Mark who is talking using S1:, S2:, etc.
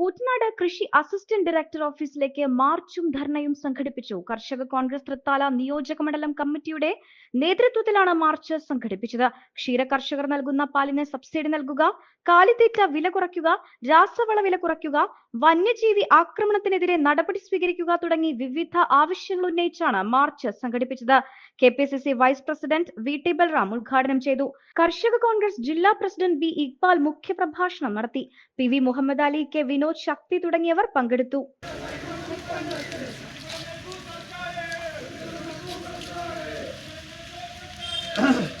S1: കൂറ്റനാട് കൃഷി assistant director ഓഫീസിലേക്ക് മാർച്ചും ധർണയും സംഘടിപ്പിച്ചു. കർഷക കോൺഗ്രസ് തൃത്താല നിയോജക മണ്ഡലം കമ്മിറ്റിയുടെ നേതൃത്വത്തിലാണ് മാർച്ച് സംഘടിപ്പിച്ചത്. ക്ഷീര കർഷകർ നൽകുന്ന പാലിന് സബ്സിഡി നൽകുക കാലിത്തീറ്റ വില കുറയ്ക്കുക രാസവള വില കുറയ്ക്കുക വന്യജീവി ആക്രമണത്തിനെതിരെ നടപടി സ്വീകരിക്കുക തുടങ്ങി വിവിധ ആവശ്യങ്ങൾ ഉന്നയിച്ചാണ് മാർച്ച് സംഘടിപ്പിച്ചത്. K P C C vice president V T Balram ഉദ്ഘാടനം ചെയ്തു. കർഷക കോൺഗ്രസ് ജില്ലാ പ്രസിഡന്റ് ബി ഇക്ബാൽ മുഖ്യപ്രഭാഷണം നടത്തി. P V Muhammad Ali K Vinod Shakti തുടങ്ങിയവർ പങ്കെടുത്തു.